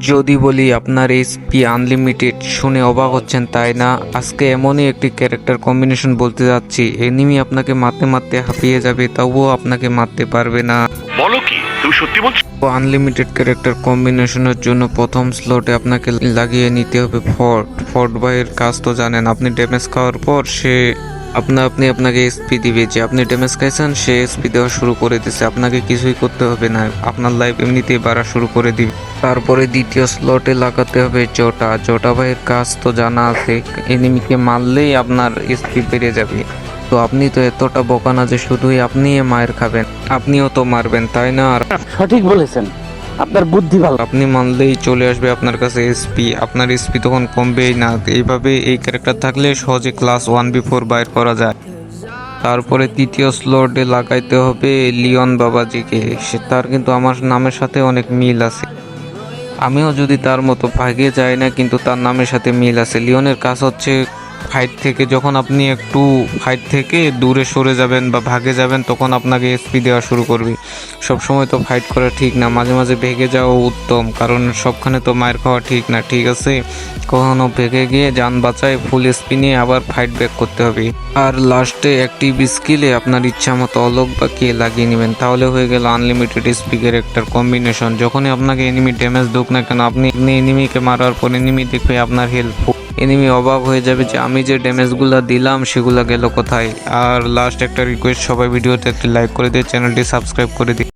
যদি বলি আপনার এইচপি আনলিমিটেড শুনে অবাক হচ্ছেন তাই না? আজকে এমনই একটি ক্যারেক্টার কম্বিনেশন বলতে যাচ্ছি। এনিমি আপনাকে মারতে মারতে হাঁপিয়ে যাবে তবুও আপনাকে মারতে পারবে না। বলো কি? তুমি সত্যি বলছো? আনলিমিটেড ক্যারেক্টার কম্বিনেশনের জন্য প্রথম স্লটে আপনাকে লাগিয়ে নিতে হবে ফর্ট ফর্ট ভাইয়ের কাজ তো জানেন আপনি ড্যামেজ খাওয়ার পর সে আপনা আপনি আপনাকে এসপি দিবে যে আপনি ড্যামেজ খাইছেন, সে এসপি দেওয়া শুরু করে দিছে। আপনাকে কিছুই করতে হবে না। আপনার লাইফ এমনিতেই বাড়া শুরু করে দিবে। তারপরে দ্বিতীয় স্লটে লাগাতে হবে জটা। জটা ভাইয়ের কাজ তো জানা আছে এনিমিকে মারলেই আপনার এসপি বেড়ে যাবে। তো আপনি তো এতটা বোকা না যে শুধুই আপনি মায়ের খাবেন, আপনিও তো মারবেন, তাই না? আর সঠিক বলেছেন। আপনার বুদ্ধি ভালো। আপনি মানলেই চলে আসবে আপনার কাছে এসপি আপনার এসপি তখন কমবেই না। এইভাবে এই ক্যারেক্টার থাকলে সহজে ক্লাস ওয়ান বি ফোর বাইর করা যায়। তারপরে তৃতীয় স্লটে লাগাইতে হবে লিওন বাবাজিকে। সে তার কিন্তু আমার নামের সাথে অনেক মিল আছে। আমিও যদি তার মতো ভাগে যাই না, কিন্তু তার নামের সাথে মিল আছে। লিওনের কাজ হচ্ছে ফাইট থেকে যখন আপনি একটু ফাইট থেকে দূরে সরে যাবেন বা ভাগে যাবেন, তখন আপনাকে এসপি দেওয়া শুরু করবে। সব সময় তো ফাইট করা ঠিক না, মাঝে মাঝে ভেগে যাওয়া উত্তম, কারণ সবখানে তো মায়ের খাওয়া ঠিক না, ঠিক আছে? কখনো ভেগে গিয়ে যান বাঁচায় ফুল এসপি নিয়ে আবার ফাইট ব্যাক করতে হবে। আর লাস্টে অ্যাক্টিভ স্কিলে আপনার ইচ্ছা মতো অলক বা কে লাগিয়ে নেবেন, তাহলে হয়ে গেল আনলিমিটেড স্পিকের একটা কম্বিনেশন যখনই আপনাকে এনিমি ড্যামেজ দুক না কেন, আপনি এনিমিকে মারার পর এনিমি দেখবে আপনার হেল্প এনিমি অবাক হয়ে যাবে যে আমি যে ড্যামেজগুলো দিলাম, সেগুলো গেল কোথায়? আর লাস্ট একটা রিকোয়েস্ট সবাই ভিডিওতে একটি লাইক করে দিয়ে চ্যানেলটি সাবস্ক্রাইব করে দিই